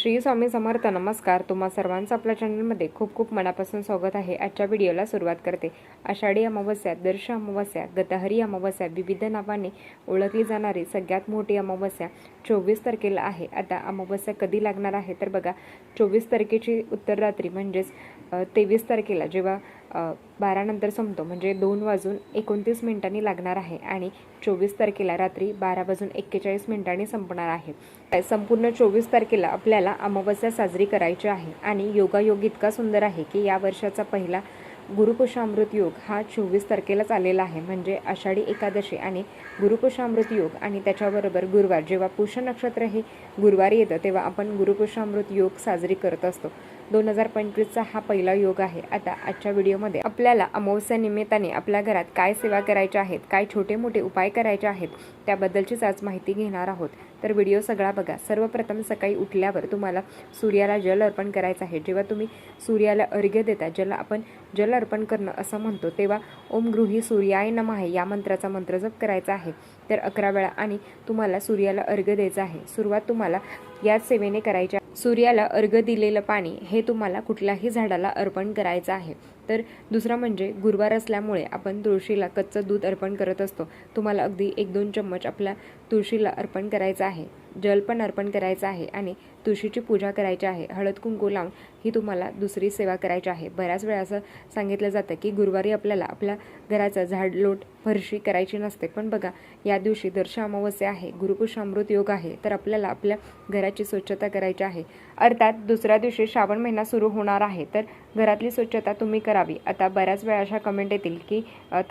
श्री स्वामी समर्थ नमस्कार. तुम्हा सर्वांचं आपल्या चॅनलमध्ये खूप खूप मनापासून स्वागत आहे. आजच्या व्हिडिओला सुरुवात करते. आषाढी अमावस्या दर्श अमावस्या गतहरी अमावस्या विविध नावाने ओळखली जाणारी सगळ्यात मोठी अमावस्या चोवीस तारखेला आहे. आता अमावस्या कधी लागणार आहे? तर बघा चोवीस तारखेची उत्तर रात्री म्हणजेच तेवीस तारखेला जेव्हा बारानंतर संपतो. म्हणजे दोन वाजून एकोणतीस मिनिटांनी लागणार आहे आणि चोवीस तारखेला रात्री बारा वाजून एक्केचाळीस मिनिटांनी संपणार आहे. संपूर्ण चोवीस तारखेला आपल्याला अमावस्या साजरी करायची आहे आणि योगायोग इतका सुंदर आहे की या वर्षाचा पहिला गुरुपुषामृत योग हा चोवीस तारखेलाच आलेला आहे. म्हणजे आषाढी एकादशी आणि गुरुपुषामृत योग आणि त्याच्याबरोबर गुरुवार. जेव्हा पुष्य नक्षत्र हे गुरुवारी येतं तेव्हा आपण गुरुपुषामृत योग साजरी करत असतो. दोन हजार पंचवीसचा हा पहिला योग आहे. आता आजच्या व्हिडिओमध्ये आपल्याला अमावस्या निमित्ताने आपल्या घरात काय सेवा करायच्या आहेत काय छोटे मोठे उपाय करायचे आहेत त्याबद्दलचीच आज माहिती घेणार आहोत. तर व्हिडिओ सगळा बघा. सर्वप्रथम सकाळी उठल्यावर तुम्हाला सूर्याला जल अर्पण करायचं आहे. जेव्हा तुम्ही सूर्याला अर्घ्य देता ज्याला आपण जल अर्पण करणं असं म्हणतो तेव्हा ओम गृही सूर्याय नम आहे या मंत्राचा मंत्र जप करायचा आहे. तर अकरा वेळा आणि तुम्हाला सूर्याला अर्घ्य द्यायचं आहे. सुरुवात तुम्हाला याच सेवेने करायची सूर्याला अर्घ्य दिलेलं पाणी हे तुम्हाला कुठल्याही झाडाला अर्पण करायचं आहे. तर दुसरं म्हणजे गुरुवार असल्यामुळे आपण तुळशीला कच्चं दूध अर्पण करत असतो. तुम्हाला अगदी एक दोन चम्मच आपल्या तुळशीला अर्पण करायचं आहे. जल पण अर्पण करायचं आहे आणि तुळशीची पूजा करायची आहे. हळद कुंकू लावून ही तुम्हाला दुसरी सेवा करायची आहे. बऱ्याच वेळा असं सांगितलं जातं की गुरुवारी आपल्याला आपल्या घराचं झाडलोट फरशी करायची नसते. पण बघा या दिवशी दर्श अमावस्या आहे गुरुपुषामृत योग आहे तर आपल्याला आपल्या घराची स्वच्छता करायची आहे. अर्थात दुसऱ्या दिवशी श्रावण महिना सुरू होणार आहे तर घरातली स्वच्छता तुम्ही करा. करावी. आता बऱ्याच वेळा अशा कमेंट येतील की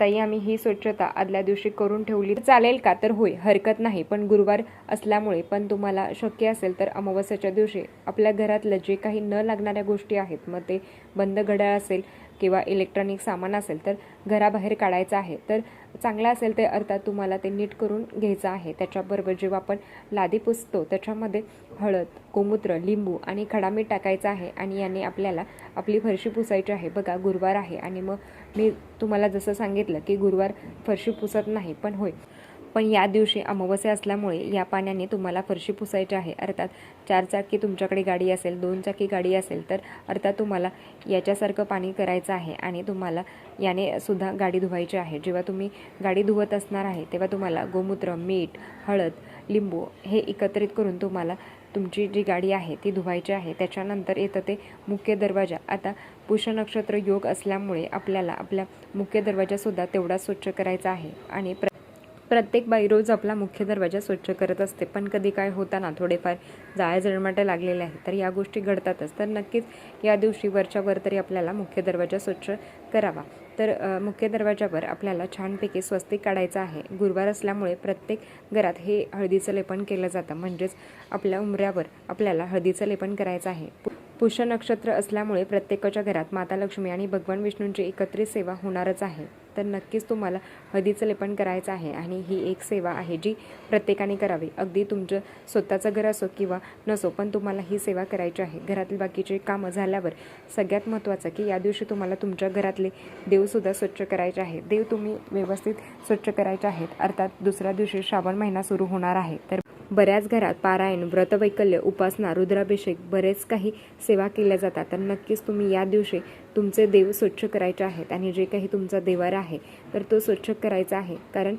ताई आम्ही ही स्वच्छता आदल्या दिवशी करून ठेवली. चालेल का? तर होय हरकत नाही. पण गुरुवार असल्यामुळे पण तुम्हाला शक्य असेल तर अमावस्याच्या दिवशी आपल्या घरातलं जे काही न लागणाऱ्या गोष्टी आहेत मग ते बंद घड्याळ असेल किंवा इलेक्ट्रॉनिक सामान असेल तर घराबाहेर काढायचं आहे. तर चांगलं असेल ते अर्थात तुम्हाला ते नीट करून घ्यायचं आहे. त्याच्याबरोबर जेव्हा आपण लादी पुसतो त्याच्यामध्ये हळद गोमूत्र लिंबू आणि खडा मीठ टाकायचं आहे आणि याने आपल्याला आपली फरशी पुसायची आहे. बघा गुरुवार आहे आणि मग मी तुम्हाला जसं सांगितलं की गुरुवार फरशी पुसत नाही पण होय. पण या दिवशी अमावस्या असल्यामुळे या पाण्याने तुम्हाला फरशी पुसायची आहे. अर्थात चार चाकी तुमच्याकडे गाडी असेल दोन चाकी गाडी असेल तर अर्थात तुम्हाला याच्यासारखं पाणी करायचं आहे आणि तुम्हाला याने सुद्धा गाडी धुवायची आहे. जेव्हा तुम्ही गाडी धुवत असणार आहे तेव्हा तुम्हाला गोमूत्र मीठ हळद लिंबू हे एकत्रित करून तुम्हाला तुमची जी गाडी आहे ती धुवायची आहे. त्याच्यानंतर येतं ते मुख्य दरवाजा. आता पुष्य नक्षत्र योग असल्यामुळे आपल्याला आपल्या मुख्य दरवाजासुद्धा तेवढा स्वच्छ करायचा आहे आणि प्रत्येक बाई रोज आपला मुख्य दरवाजा स्वच्छ करत असते. पण कधी काय होताना थोडेफार जाळ्या जळमाटे लागलेले आहेत. तर या गोष्टी घडतातच. तर नक्कीच या दिवशी वरच्या वर तरी आपल्याला मुख्य दरवाजा स्वच्छ करावा. तर मुख्य दरवाजावर आपल्याला छानपैकी स्वस्तिक काढायचं आहे. गुरुवार असल्यामुळे प्रत्येक घरात हे हळदीचं लेपन केलं जातं. म्हणजेच आपल्या उमऱ्यावर आपल्याला हळदीचं लेपन करायचं आहे. पुष्य नक्षत्र असल्यामुळे प्रत्येकाच्या घरात माता लक्ष्मी आणि भगवान विष्णूंची एकत्रित सेवा होणारच आहे. तर नक्कीच तुम्हाला हळदीचं लेपन करायचं आहे आणि ही एक सेवा आहे जी प्रत्येकाने करावी. अगदी तुमचं स्वतःचं घर असो किंवा नसो पण तुम्हाला ही सेवा करायची आहे. घरातील बाकीचे कामं झाल्यावर सगळ्यात महत्त्वाचं की या दिवशी तुम्हाला तुमच्या घरातले देवसुद्धा स्वच्छ करायचे आहे. देव तुम्ही व्यवस्थित स्वच्छ करायचे आहेत. अर्थात दुसऱ्या दिवशी श्रावण महिना सुरू होणार आहे. तर बऱ्याच घरात पारायण व्रतवैकल्य उपासना रुद्राभिषेक बरेच काही सेवा केल्या जातात. तर नक्कीच तुम्ही या दिवशी तुमचे देव स्वच्छ करायचे आहेत आणि जे काही तुमचा देवर आहे तर तो स्वच्छ करायचा आहे. कारण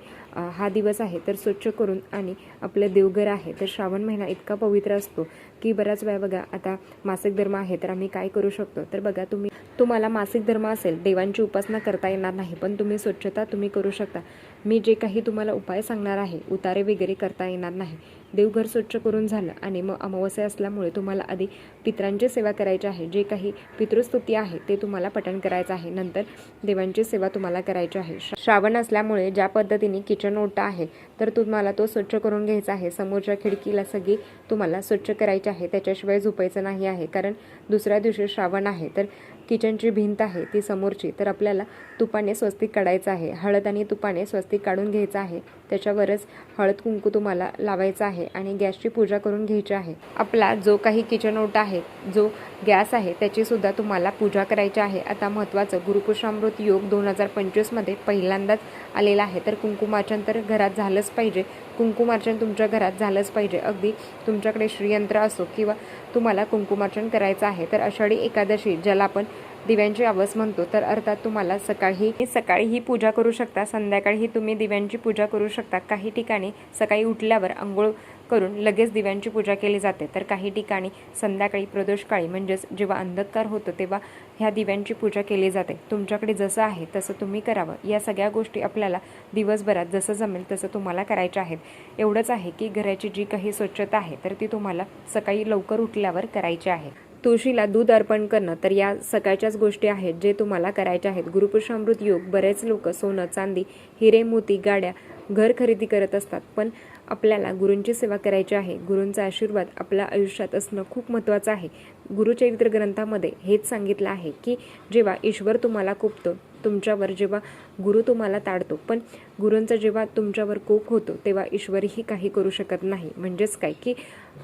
हा दिवस आहे तर स्वच्छ करून आणि आपलं देवघर आहे. तर श्रावण महिना इतका पवित्र असतो की बऱ्याच वेळा बघा आता मासिक धर्म आहे तर आम्ही काय करू शकतो? तर बघा तुम्ही तुम्हाला मासिक धर्म असेल देवांची उपासना करता येणार नाही पण तुम्ही स्वच्छता तुम्ही करू शकता. मी जे काही तुम्हाला उपाय सांगणार आहे उतारे वगैरे करता येणार नाही. देवघर स्वच्छ करून झालं आणि मग अमावस्या असल्यामुळे तुम्हाला आधी पितरांची सेवा करायची आहे. जे काही पितृस्तुती आहे ते तुम्हाला पठण करायचं आहे. नंतर देवांची सेवा तुम्हाला करायची आहे. श्रावण असल्यामुळे ज्या पद्धतीने किचन ओटा आहे तर तुम्हाला तो स्वच्छ करून घ्यायचा आहे. समोरच्या खिडकीला सगळी तुम्हाला स्वच्छ करायची आहे. त्याच्याशिवाय झोपायचं नाही आहे. कारण दुसऱ्या दिवशी श्रावण आहे तर किचनची भिंत आहे ती समोरची. तर आपल्याला तुपाने स्वस्तिक काढायचं आहे. हळद आणि तुपाने स्वस्तिक काढून घ्यायचं आहे. त्याच्यावरच हळद कुंकू तुम्हाला लावायचं आहे आणि गॅसची पूजा करून घ्यायची आहे. आपला जो काही किचन ओटा आहे जो गॅस आहे त्याची सुद्धा तुम्हाला पूजा करायची आहे. आता महत्त्वाचं गुरुपुषामृत योग दोन हजार पंचवीसमध्ये पहिल्यांदाच आलेला आहे. तर कुंकुमार्चन तर घरात झालंच पाहिजे. कुंकुमार्चन तुमच्या घरात झालंच पाहिजे. अगदी तुमच्याकडे श्रीयंत्र असो किंवा तुम्हाला कुंकुमार्चन करायचं आहे तर आषाढी एकादशी ज्याला आपण दिव्यांची आवस म्हणतो तर अर्थात तुम्हाला सकाळी सकाळी ही पूजा करू शकता संध्याकाळी तुम्ही दिव्यांची पूजा करू शकता. काही ठिकाणी सकाळी उठल्यावर आंघोळ करून लगेच दिव्यांची पूजा केली जाते. तर काही ठिकाणी संध्याकाळी प्रदोषकाळी म्हणजेच जेव्हा अंधकार होतं तेव्हा ह्या दिव्यांची पूजा केली जाते. तुमच्याकडे जसं आहे तसं तुम्ही करावं. या सगळ्या गोष्टी आपल्याला दिवसभरात जसं जमेल तसं तुम्हाला करायच्या आहेत. एवढंच आहे की घराची जी काही स्वच्छता आहे तर ती तुम्हाला सकाळी लवकर उठल्यावर करायची आहे. तुळशीला दूध अर्पण करणं तर या सकाळच्याच गोष्टी आहेत जे तुम्हाला करायच्या आहेत. गुरुपुरुषामृत योग बरेच लोक सोनं चांदी हिरे मोती गाड्या घर खरेदी करत असतात. पण आपल्याला गुरूंची सेवा करायची आहे. गुरूंचा आशीर्वाद आपल्या आयुष्यात असणं खूप महत्त्वाचं आहे. गुरुचरित्र ग्रंथामध्ये हेच सांगितलं आहे की जेव्हा ईश्वर तुम्हाला कोपतो तुमच्यावर जेव्हा गुरु तुम्हाला ताडतो पण गुरूंचा जेव्हा तुमच्यावर कोप होतो तेव्हा ईश्वरही काही करू शकत नाही. म्हणजेच काय? की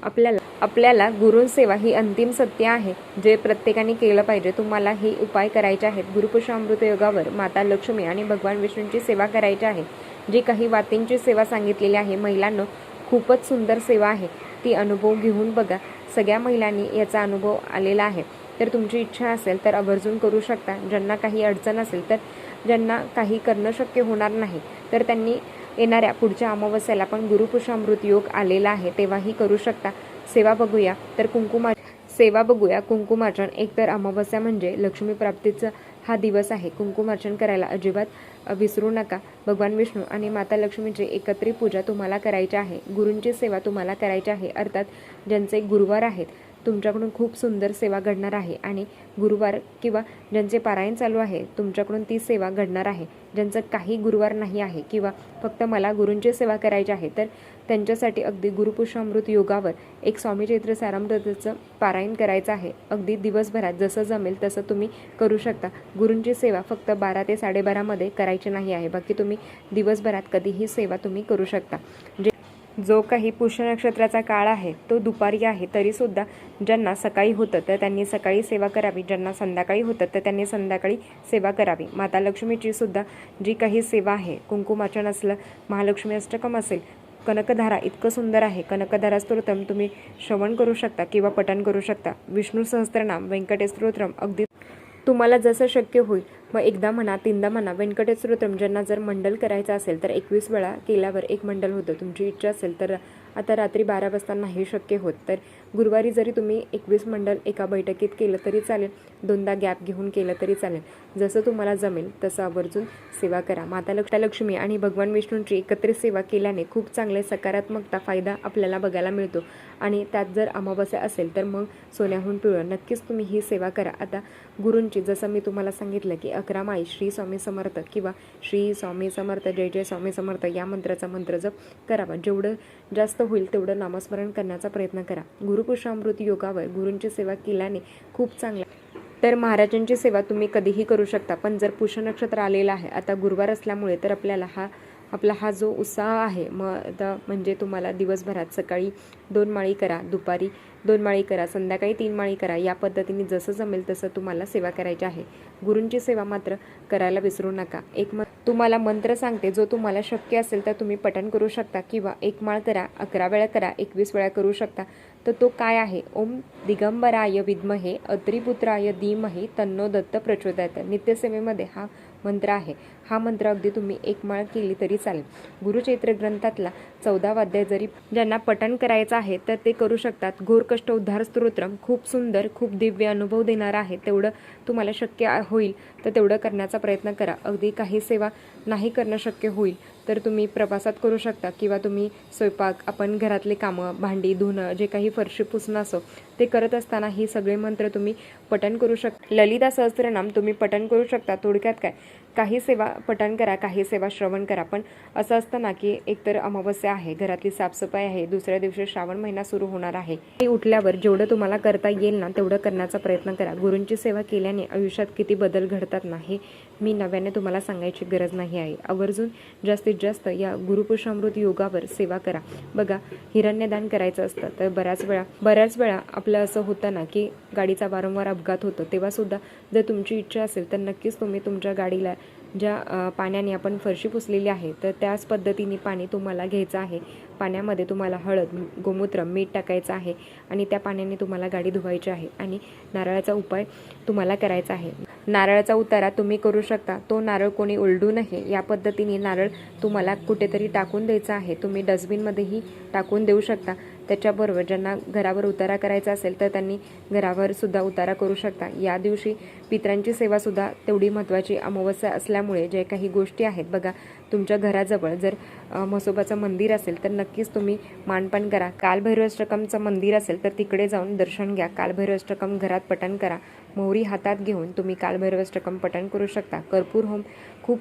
आपल्याला आपल्याला गुरुसेवा ही अंतिम सत्य आहे. जे प्रत्येकाने केलं पाहिजे तुम्हाला हे उपाय करायचे आहेत. गुरुपुषामृत योगावर माता लक्ष्मी आणि भगवान विष्णूंची सेवा करायची आहे. जी काही वातींची सेवा सांगितलेली आहे महिलांना खूपच सुंदर सेवा आहे. ती अनुभव घेऊन बघा. सगळ्या महिलांनी याचा अनुभव आलेला आहे. तर तुमची इच्छा असेल तर आवर्जून करू शकता. ज्यांना काही अडचण असेल तर ज्यांना काही करणं शक्य होणार नाही तर त्यांनी येणाऱ्या पुढच्या अमावस्याला पण गुरुपुषामृत योग आलेला आहे. तेव्हाही करू शकता. सेवा बघूया. तर कुंकुमा सेवा बघूया. कुंकुमार्चन एकतर अमावस्या म्हणजे लक्ष्मीप्राप्तीचा हा दिवस आहे. कुंकुमार्चन करायला अजिबात विसरू नका. भगवान विष्णू आणि माता लक्ष्मीची एकत्रित पूजा तुम्हाला करायची आहे. गुरूंची सेवा तुम्हाला करायची आहे. अर्थात ज्यांचे गुरुवार आहेत तुमच्याकडून खूप सुंदर सेवा घडणार आहे आणि गुरुवार किंवा ज्यांचे पारायण चालू आहे तुमच्याकडून ती सेवा घडणार आहे. ज्यांचं काही गुरुवार नाही आहे किंवा फक्त मला गुरूंची सेवा करायची आहे तर त्यांच्यासाठी अगदी गुरुपुष्पामृत योगावर एक स्वामी चैत्र सारामृताचं पारायण करायचं आहे. अगदी दिवसभरात जसं जमेल तसं तुम्ही करू शकता. गुरूंची सेवा फक्त बारा ते साडेबारामध्ये करायची नाही आहे. बाकी तुम्ही दिवसभरात कधीही सेवा तुम्ही करू शकता. जे जो काही पुष्य नक्षत्राचा काळ आहे तो दुपारी आहे तरीसुद्धा ज्यांना सकाळी होतं तर त्यांनी सकाळी सेवा करावी. ज्यांना संध्याकाळी होतं तर त्यांनी संध्याकाळी सेवा करावी. माता लक्ष्मीची सुद्धा जी काही सेवा आहे कुंकुमाचन असलं महालक्ष्मी अष्टकम असेल कनकधारा इतकं सुंदर आहे. कनकधारा स्तोत्रम तुम्ही श्रवण करू शकता किंवा पठण करू शकता. विष्णू सहस्त्रनाम व्यंकटेश स्तोत्रम अगदी तुम्हाला जसं शक्य होईल. मग एकदा म्हणा तीनदा म्हणा व्यंकटेश स्तोत्रम ज्यांना जर मंडल करायचं असेल तर एकवीस वेळा केल्यावर एक मंडल होतं. तुमची इच्छा असेल तर आता रात्री बारा वाजता नाही शक्य होत. तर गुरुवारी जरी तुम्ही एकवीस मंडल एका बैठकीत केलं तरी चालेल. दोनदा गॅप घेऊन केलं तरी चालेल. जसं तुम्हाला जमेल तसं आवर्जून सेवा करा. माता लक्ष्मी आणि भगवान विष्णूंची एकत्रित सेवा केल्याने खूप चांगले सकारात्मकता फायदा आपल्याला बघायला मिळतो. आणि त्यात जर अमावस्या असेल तर मग सोन्याहून पिवळं. नक्कीच तुम्ही ही सेवा करा. आता गुरूंची जसं मी तुम्हाला सांगितलं की अकरा माई श्री स्वामी समर्थ किंवा श्री स्वामी समर्थ जय जय स्वामी समर्थ या मंत्राचा मंत्र जप करावा. जेवढं जास्त होईल तेवढं नामस्मरण करण्याचा प्रयत्न करा. गुरुपुषामृत योगावर गुरूंची सेवा केल्याने खूप चांगला तर महाराजांची सेवा तुम्ही कधीही करू शकता पण जर पुष्य नक्षत्र आलेलं आहे आता गुरुवार असल्यामुळे तर आपल्याला हा आपला हा जो उत्साह आहे मग आता म्हणजे तुम्हाला दिवसभरात सकाळी दोन माळी करा दुपारी दोन माळी करा संध्याकाळी तीन माळी करा या पद्धतीने जसं जमेल तसं तुम्हाला सेवा करायची आहे. गुरूंची सेवा मात्र करायला विसरू नका. एक म तुम्हाला मंत्र सांगते जो तुम्हाला शक्य असेल तर तुम्ही पठण करू शकता किंवा एक माळ करा अकरा वेळा करा एकवीस वेळा करू शकता. तर तो काय आहे? ओम दिगंबराय विद्महे अत्रिपुत्राय धीमहे तन्नो दत्त प्रचोदयात. नित्यसेवेमध्ये हा मंत्र आहे. हा मंत्र अगदी तुम्ही एक माळ केली तरी चालेल. गुरुचैत्र ग्रंथातला चौदा वाद्य जरी ज्यांना पठण करायचं आहे तर ते करू शकतात. घोर कष्ट उद्धार स्तोत्रम खूप सुंदर खूप दिव्य अनुभव देणार आहे. तेवढं तुम्हाला शक्य होईल तर तेवढं करण्याचा प्रयत्न करा. अगदी काही सेवा नाही करणं शक्य होईल. तर तुम्ही प्रवासात करू शकता किंवा तुम्ही स्वयंपाक आपण घरातले कामं भांडी धुणं जे काही फरशी पुसणं असो ते करत असताना ही सगळे मंत्र तुम्ही पठण करू शकता. ललिता सहस्त्रनाम तुम्ही पठण करू शकता. थोडक्यात काय? काही सेवा पठण करा काही सेवा श्रवण करा. पण असं असतं ना की एकतर अमावस्या आहे घरातली साफसफाई आहे दुसऱ्या दिवशी श्रावण महिना सुरू होणार आहे. ते उठल्यावर जेवढं तुम्हाला करता येईल ना तेवढं करण्याचा प्रयत्न करा. गुरूंची सेवा केल्याने आयुष्यात किती बदल घडतात ना हे मी नव्याने तुम्हाला सांगायची गरज नाही आहे. आवर्जून जास्तीत जास्त या गुरुपुरुषामृत योगावर सेवा करा. बघा हिरण्यदान करायचं असतं तर बऱ्याच वेळा बऱ्याच वेळा आपलं असं होतं ना की गाडीचा वारंवार अपघात होतो. तेव्हासुद्धा जर तुमची इच्छा असेल तर नक्कीच तुम्ही तुमच्या गाडीला ज्या पाण्याने आपण फरशी पुसलेली आहे तर त्याच पद्धतीने पाणी तुम्हाला घ्यायचं आहे. पाण्यामध्ये तुम्हाला हळद गोमूत्र मीठ टाकायचं आहे आणि त्या पाण्याने तुम्हाला गाडी धुवायची आहे. आणि नारळाचा उपाय तुम्हाला करायचा आहे. नारळाचा उतारा तुम्ही करू शकता. तो नारळ कोणी उलडू नये. या पद्धतीने नारळ तुम्हाला कुठेतरी टाकून द्यायचा आहे. तुम्ही डस्टबिनमध्येही टाकून देऊ शकता. त्याच्याबरोबर ज्यांना घरावर उतारा करायचा असेल तर त्यांनी घरावर सुद्धा उतारा करू शकता. या दिवशी पित्रांची सेवा सुद्धा तेवढी महत्त्वाची अमावस्या असल्यामुळे जे काही गोष्टी आहेत बघा तुमच्या घराजवळ जर म्हसोबाचं मंदिर असेल तर नक्कीच तुम्ही मानपान करा. कालभैरवाष्टकमचं मंदिर असेल तर तिकडे जाऊन दर्शन घ्या. कालभैरवाष्टकम घरात पठण करा. मोहरी हातात घेऊन तुम्ही कालभैरवाष्टकम पठण करू शकता. कर्पूर होम खूप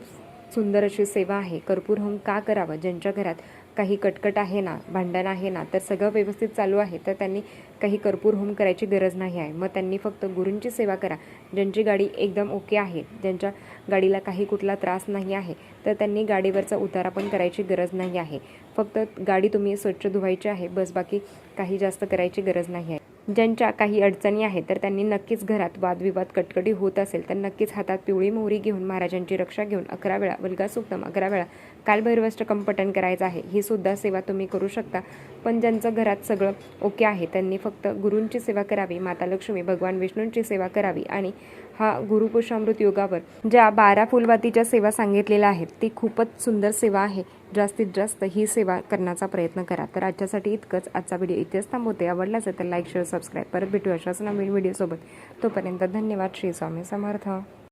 सुंदर अशी सेवा आहे. कर्पूर होम का करावं? ज्यांच्या घरात काही कटकट आहे ना भांडण आहे ना तर सगळं व्यवस्थित चालू आहे. तर त्यांनी काही कर्पूर होम करायची गरज नाही आहे. मग त्यांनी फक्त गुरूंची सेवा करा ज्यांची गाडी एकदम ओके आहे ज्यांच्या गाडीला काही कुठला त्रास नाही आहे तर त्यांनी गाडीवरचा उतारा पण करायची गरज नाही आहे. फक्त गाडी तुम्ही स्वच्छ धुवायची आहे बस बाकी काही जास्त करायची गरज नाही आहे. ज्यांच्या काही अडचणी आहेत तर त्यांनी नक्कीच घरात वादविवाद कटकटी होत असेल तर नक्कीच हातात पिवळी मोहरी घेऊन महाराजांची रक्षा घेऊन अकरा वेळा वल्गा सुक्तम अकरा वेळा कालभैरवाष्टकम पठण करायचं आहे. ही सुद्धा सेवा तुम्ही करू शकता. पण ज्यांचं घरात सगळं ओके आहे त्यांनी फक्त गुरूंची सेवा करावी माता लक्ष्मी भगवान विष्णूंची सेवा करावी आणि हा गुरुपुषामृत योगावर ज्या बारा फुलवातीच्या सेवा सांगितलेल्या आहेत ती खूपच सुंदर सेवा आहे. जास्तीत जास्त ही सेवा करण्याचा प्रयत्न करा. तर आजच्यासाठी इतकंच. आजचा व्हिडिओ इथेच थांबवते. आवडला असेल तर लाईक शेअर सबस्क्राईब. परत भेटू अशाच नवीन व्हिडिओसोबत. तोपर्यंत धन्यवाद. श्री स्वामी समर्थ.